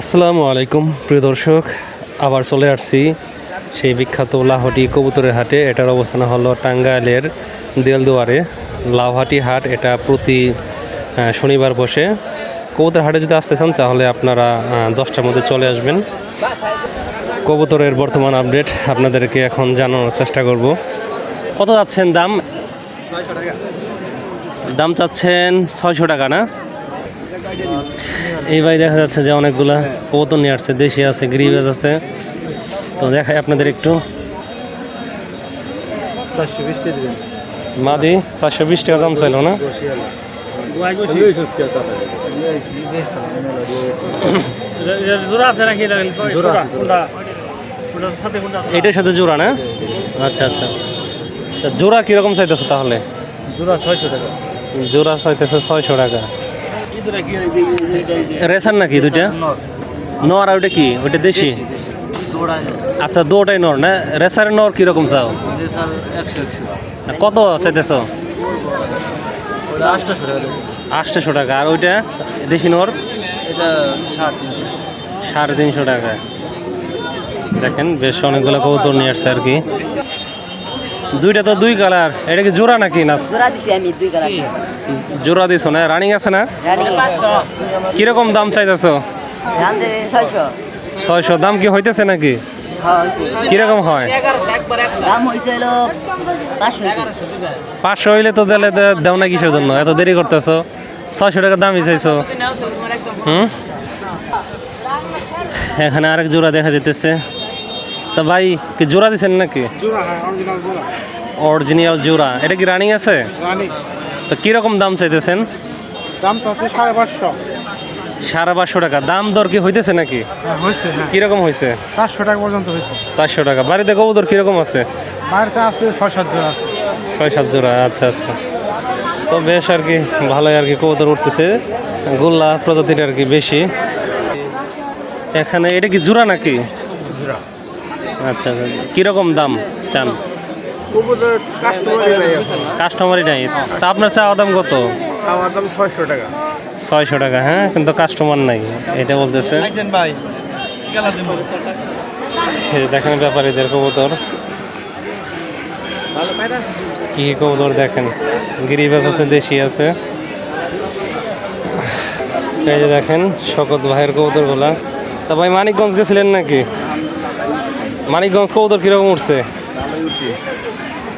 আসসালামু আলাইকুম প্রিয় দর্শক। আবার চলে আসছি সেই বিখ্যাত লাহটি কবুতরের হাটে। এটার অবস্থান হলো টাঙ্গাইলের দেলদুয়ারে। লাউহাটি হাট এটা প্রতি শনিবার বসে। কবুতর হাটে যদি আসতে চান তাহলে আপনারা দশটার মধ্যে চলে আসবেন। কবুতরের বর্তমান আপডেট আপনাদেরকে এখন জানানোর চেষ্টা করব। কত যাচ্ছেন দাম? দাম চাচ্ছেন ছয়শো টাকা না? এই ভাই দেখা যাচ্ছে যে অনেকগুলা কবুতর নিয়ে আসছে দেশি আছে গ্রিভেজ আছে। তো দেখাই আপনাদের একটু। মাদি চারশো বিশ টাকা দাম চাইলো না? এটার সাথে জোড়া না? আচ্ছা আচ্ছা। জোড়া কীরকম চাইতেছে তাহলে? জোড়া ছয়শো টাকা। জোড়া চাইতেছে ছয়শো টাকা। রেসার নাকি দুইটা? নর। আর ওইটা কি? ওইটা দেশি? আচ্ছা দুটাই নর না? রেসার নর কীরকম চাও? কত চাইতেছ? ওটা আটশো টাকা আর ওইটা? দেশি নর? সাড়ে তিনশো টাকা। দেখেন বেশ অনেকগুলো কবুতর নিয়ে আসছে আর কি। দুইটা তো দুই কালার। এটা কি জোড়া নাকি না জোড়া দিছি আমি দুই কালার। জোড়া দিছো না? রানিং আছে না? কীরকম দাম চাইতেছো? দাম ছয়শো। ছয়শো। দাম কি হইতেছে নাকি? হ্যাঁ কীরকম হয়? দাম পাঁচশো হইলে তো দিলে দে- দেও না কিসের জন্য? এত দেরি করতেছো? ছয়শো টাকা দামই চাইছো? হুম? এখানে আরেক জোড়া দেখা যেতেছে তা ভাই কি জোড়া দিছেন নাকি? জোড়া হ্যাঁ অরিজিনাল জোড়া। এটা কি রানিং আছে? তো কীরকম দাম চাইতেছেন? দাম সাড়ে পাঁচশো। সাড়ে পাঁচশো টাকা। দাম দর কি হইতেছে নাকি? হ্যাঁ হ্যাঁ। কীরকম হয়েছে চারশো টাকা পর্যন্ত হয়েছে চারশো টাকা। বাড়িতে কবুতর কীরকম আছে? বাইরেতে আছে ছয় সাত জোড়া আছে। ছয় সাত জোড়া। আচ্ছা আচ্ছা। তো বেশ আর কি ভালোই আর কি কবুতর উঠতেছে। গোল্লা প্রজাতিটা আর কি বেশি। এখানে এটা কি জোড়া নাকি? জোড়া। আচ্ছা আচ্ছা। কীরকম দাম চান? কাস্টমারই নাই। তা আপনার চাওয়া দাম কত? ছয়শো টাকা ছয়শো টাকা হ্যাঁ? কিন্তু কাস্টমার নাই, এটা বলতেছে। দেখেন ব্যাপারীদের কবুতর। কি কবুতর দেখেন? গিরিবাস আছে, দেশি আছে। এই যে দেখেন, শকত ভাইয়ের কবুতরগুলা। তা ভাই, মানিকগঞ্জ গেছিলেন নাকি? মানিকগঞ্জ কবুতর কীরকম উঠছে?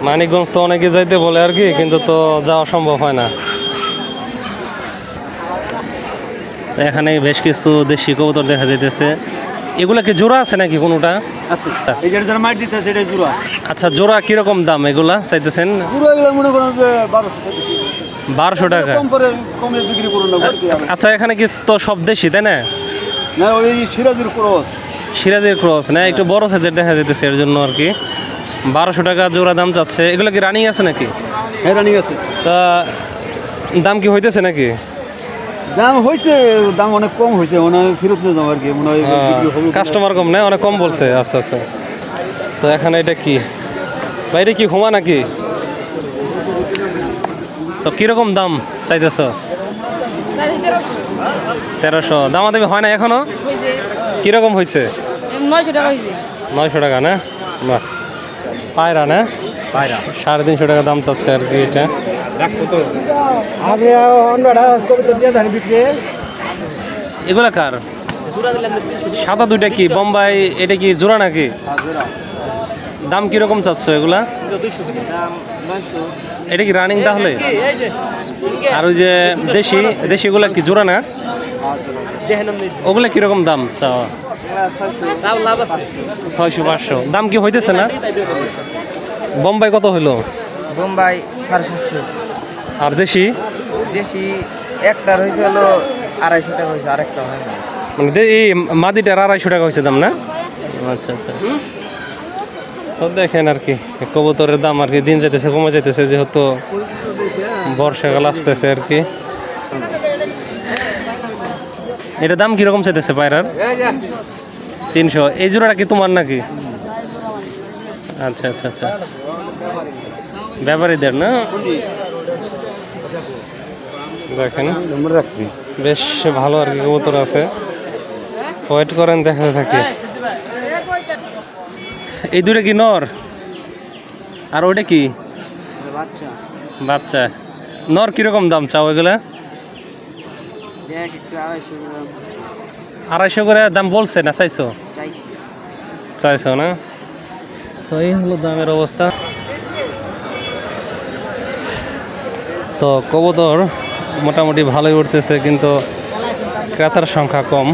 মানিকগঞ্জ তো অনেকে যাইতে বলে আর কি কিন্তু তো যাওয়া সম্ভব হয় না। এখানে বেশ কিছু দেশি কবুতর দেখা যাইতেছে। এগুলা কি জোড়া আছে নাকি কোনোটা? আছে। এই যেটা যারা মাইট দিতেছে এটা জোড়া। আচ্ছা জোড়া কীরকম দাম এগুলা চাইতেছেন? জোড়া এগুলো মনে করেন যে বারোশো টাকা। কম করে কমে বিক্রি করুন না আচ্ছা এখানে কি তো সব দেশি তাই না? না ওই সিরাজের ক্রস। সিরাজের ক্রস না? একটু বড় সাইজের দেখা যেতেছে এর জন্য আর কি। বারোশো টাকা জোড়া দাম চাচ্ছে। এগুলো কি রানিং আছে নাকি? হ্যাঁ রানিং আছে। তা দাম কি হইতেছে নাকি? দাম হয়েছে দাম অনেক কম হয়েছে মনে হয় ফেরত নিয়ে যাব আর কি মনে হয় কাস্টমার কম না? অনেক কম বলছে। আচ্ছা আচ্ছা। তো এখানে এটা কি? ভাই এটা কি হুমা নাকি? তো কীরকম দাম চাইতেছ? তেরোশো। দামাদামি হয় না এখনও? কীরকম হয়েছে? নয়শো টাকা হয়েছে। নয়শো টাকা না? বাহ। পায়রা না? পায়রা। সাড়ে তিনশো টাকা দাম চাচ্ছে আর কি এটা। এগুলা কার? সাদা দুইটা কি? বোম্বাই এটা কি জোড়া নাকি? দাম কীরকম চাচ্ছ এগুলা? এটা কি রানিং তাহলে? আর ওই যে দেশি দেশিগুলা কি জোড়া না? ওগুলা কীরকম দাম চাওয়া ছয়শো পাঁচশো। দাম কি হইতেছে না? বোম্বাই কত হইল? বোম্বাই সাড়ে সাতশো আর দেশি? দেশি একটার হয়েছে হলো আড়াইশো টাকা হয়েছে আরেকটা হয় মানে এই মাদিটার আড়াইশো টাকা হয়েছে দাম না? আচ্ছা আচ্ছা। তো দেখেন আর কি কবুতরের দাম আর কি দিন যাইতেছে কমে যাইতেছে যেহেতু বর্ষাকাল আসতেছে আর কি। এটা দাম কীরকম চাইতেছে পায়রার? তিনশো। এই জোড়াটা কি তোমার নাকি? আচ্ছা আচ্ছা আচ্ছা। ব্যাপারীদের, না? দেখেন। বেশ ভালো আর কি, কবুতর আছে। ওয়েট করেন দেখা থাকে। এই দুটো কি নর? আর ওইটা কি? বাচ্চা। বাচ্চা। নর কীরকম দাম চাও এগুলা? আড়াইশো করে দাম। বলছে না চাইছো। চাইছো না? তো এই হলো দামের অবস্থা। তো কবুতর মোটামুটি ভালোই উঠতেছে কিন্তু ক্রেতার সংখ্যা কম।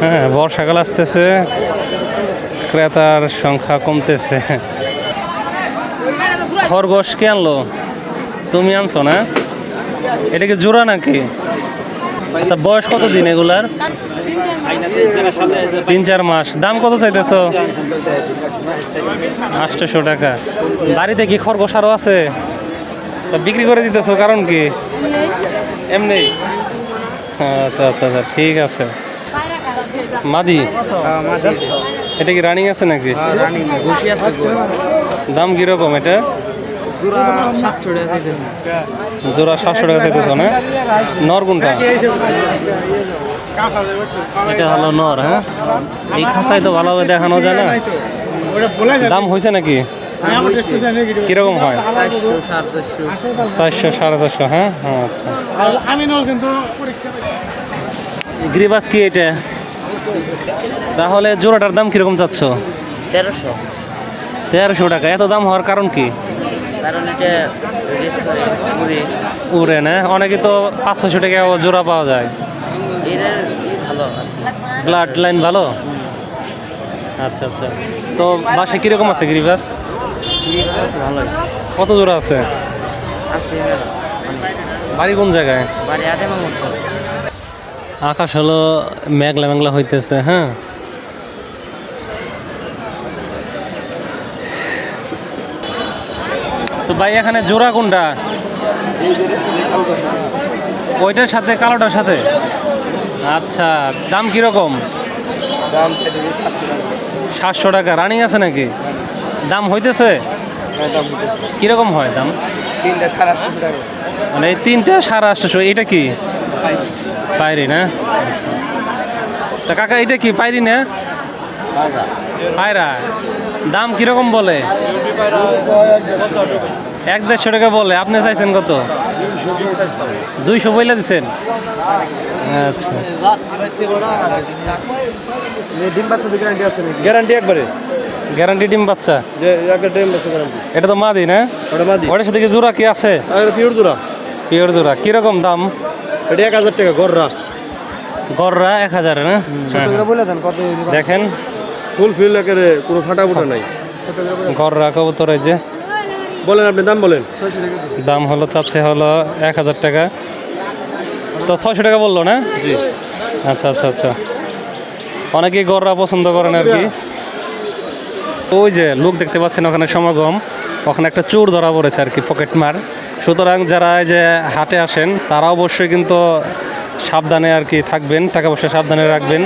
হ্যাঁ বর্ষাকাল আসতেছে ক্রেতার সংখ্যা কমতেছে। খরগোশ কে আনলো? তুমি আনছো না? এটা কি জোড়া নাকি? আচ্ছা বয়স কত দিন এগুলার? তিন চার মাস। দাম কত চাইতেছো? আটশোশো টাকা। বাড়িতে কি খরগোশ আরও আছে? তা বিক্রি করে দিতেছো কারণ কি? এমনি? আচ্ছা আচ্ছা আচ্ছা ঠিক আছে। মাদি? এটা কি রানিং আছে নাকি? গো দাম কীরকম এটা? জোড়া সাতশো টাকা চাইতেছো না? নর কোনটা? এটা হলো নর হ্যাঁ? এই খাঁচায় তো ভালোভাবে দেখানো যায় না? দাম হয়েছে নাকি? কীরকম হয়? চারশো সাড়ে চারশো চারশো সাড়ে চারশো হ্যাঁ? হ্যাঁ আচ্ছা। গ্রিবাস কি এটা? তাহলে জোড়াটার দাম কীরকম চাচ্ছ? তেরোশো। তেরোশো টাকা। এত দাম হওয়ার কারণ কি? কারণ এটা রেস করে ঘুরে। উড়ে না? অনেকে তো পাঁচ ছশো টাকা জোড়া পাওয়া যায়। ভালো ব্লাড লাইন ভালো? আচ্ছা আচ্ছা। তো বাসায় কীরকম আছে গিরিবাস? ভালো কত জোড়া আছে? আছে বাড়ি কোন জায়গায়? বাড়ি আটে আকাশ হলো মেঘলা মেঘলা হইতেছে হ্যাঁ? তো ভাই এখানে জোড়া কোনটা? ওইটার সাথে কালোটার সাথে? আচ্ছা দাম কীরকম? সাতশো টাকা। রানিং আছে নাকি? দাম হইতেছে? কীরকম হয় দাম? মানে এই তিনটা সাড়ে আটশোশো এটা কি? পায়রি না। তা কাকা এটা কি পায়রি না? পায়রা। দাম কীরকম বলে? এক দেড়শো টাকা বলে। আপনি চাইছেন কত? দুইশো বইলে দিচ্ছেন আচ্ছা। ডিম বাচ্চা গ্যারান্টি আছে গ্যারান্টি একবারে? গ্যারান্টি ডিম বাচ্চা? যে একটা টাইম বসে গ্যারান্টি এটা তো মাদি না? ওটা মাদি। ওটার সাথে কি জোড়া কি আছে? পিওর জোড়া। পিওর জোড়া। কীরকম দাম? এটা এক হাজার টাকা গররা। গররা এক হাজার না? হ্যাঁ, হ্যাঁ। বলে দেন কত দেখেন। ফুল ফিল একেবারে কোনো ফাটা ফুটা নাই। গররা কবুতর এই যে। বলেন আপনি দাম বলেন। দাম হলো চাচ্ছে হলো এক হাজার টাকা। তো ছয়শো টাকা বলল না? জি। আচ্ছা আচ্ছা আচ্ছা। অনেকেই গররা পছন্দ করেন আর কি। ওই যে লোক দেখতে পাচ্ছেন ওখানে সমাগম। ওখানে একটা চোর ধরা পড়েছে আর কি পকেট মার। সুতরাং যারা এই যে হাটে আসেন তারা অবশ্যই কিন্তু সাবধানে আর কি থাকবেন টাকা পয়সা সাবধানে রাখবেন।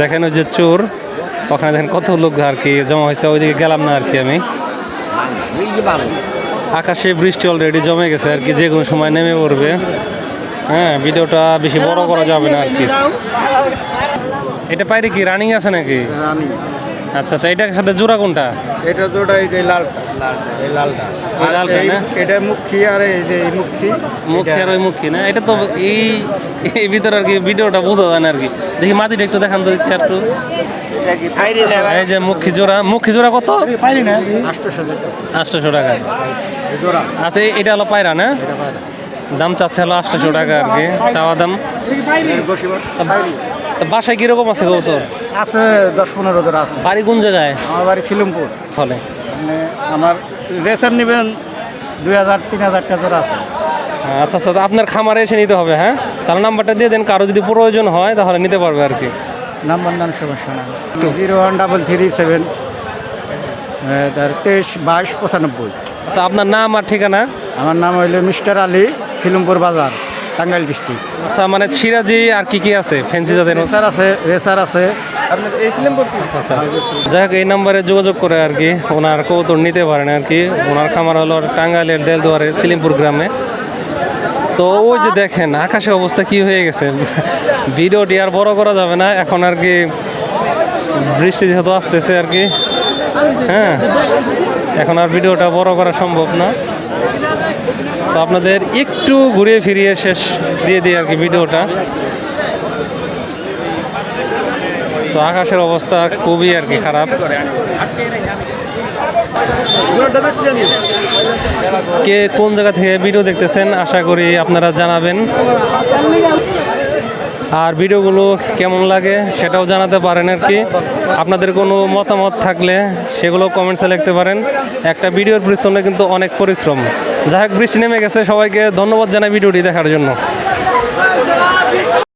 দেখেন ওই যে চোর। ওখানে দেখেন কত লোক আর কি জমা হয়েছে, ওইদিকে গেলাম না আর কি আমি। আকাশে বৃষ্টি অলরেডি জমে গেছে আর কি, যে কোনো সময় নেমে পড়বে। হ্যাঁ ভিডিওটা বেশি বড় করা যাবে না আর কি। এটা পাইরে কি রানিং আছে নাকি? রানি আচ্ছা আচ্ছা এটার সাথে জোড়া কোনটা? এটা জোড়া এই যে লালটা। এই লালটা। লালটা না? এটা মুখী আর এই যে এই মুখী। মুখী আর ওই মুখী না? এটা তো এই এই ভিতরে আর কি ভিডিওটা বোঝা যায় না আর কি। দেখি মাটিটা একটু দেখান তো একটু এই যে মুখী জোড়া মুখী জোড়া কত? পারি না আটশোশো যেতেছে। আটশোশো টাকা। এই জোড়া। আচ্ছা এটা হলো পায়রা না? দাম চাচ্ছে হলো আটশোশো টাকা আর কি চাওয়া দাম। বাসায় কীরকম আছে কবুতর আছে দশ পনেরো জোড়া আছে। বাড়ি কোন জায়গায়? আমার বাড়ি শিলংপুর ফলে মানে আমার রেসার নেবেন দুই হাজার তিন হাজার টাকা জোড়া আছে। আচ্ছা আচ্ছা আপনার খামারে এসে নিতে হবে হ্যাঁ? তার নাম্বারটা দিয়ে দেন কারও যদি প্রয়োজন হয় তাহলে নিতে পারবে আর কি। নাম্বার নাম সমস্যা না zero one double three seven তার তেইশ বাইশ পঁচানব্বই। আচ্ছা আপনার নাম আর ঠিকানা? আমার নাম হইল মিস্টার আলী শিলংপুর বাজার। টাঙ্গাইল ডিস্ট্রিক্ট। আচ্ছা মানে সিরাজি আর কি কি আছে? ফ্যান্সি জাতের রেসার আছে রেসার আছে। আপনার এই শিলংপুর আচ্ছা আচ্ছা। যাই হোক এই নাম্বারে যোগাযোগ করে আর কি ওনার কবুতর নিতে পারেন আর কি। ওনার খামার হলো টাঙ্গাইলের দেলদুয়ারে সিলিমপুর গ্রামে। তো ওই যে দেখেন আকাশের অবস্থা কি হয়ে গেছে। ভিডিওটি আর বড় করা যাবে না। এখন আর কি বৃষ্টি যেহেতু আসতেছে আর কি হ্যাঁ। এখন আর ভিডিওটা বড় করা সম্ভব না। তো আপনাদের একটু ঘুরিয়ে ফিরিয়ে শেষ দিয়ে দিই আর কি ভিডিওটা। তো আকাশের অবস্থা খুবই আর কি খারাপ। কে কোন জায়গা থেকে ভিডিও দেখতেছেন, আশা করি আপনারা জানাবেন। আর ভিডিওগুলো কেমন লাগে সেটাও জানাতে পারেন আর কি। আপনাদের কোনো মতামত থাকলে সেগুলো কমেন্টসে লিখতে পারেন। একটা ভিডিওর পিছনে কিন্তু অনেক পরিশ্রম। যাই হোক, বৃষ্টি নেমে গেছে। সবাইকে ধন্যবাদ জানাই ভিডিওটি দেখার জন্য।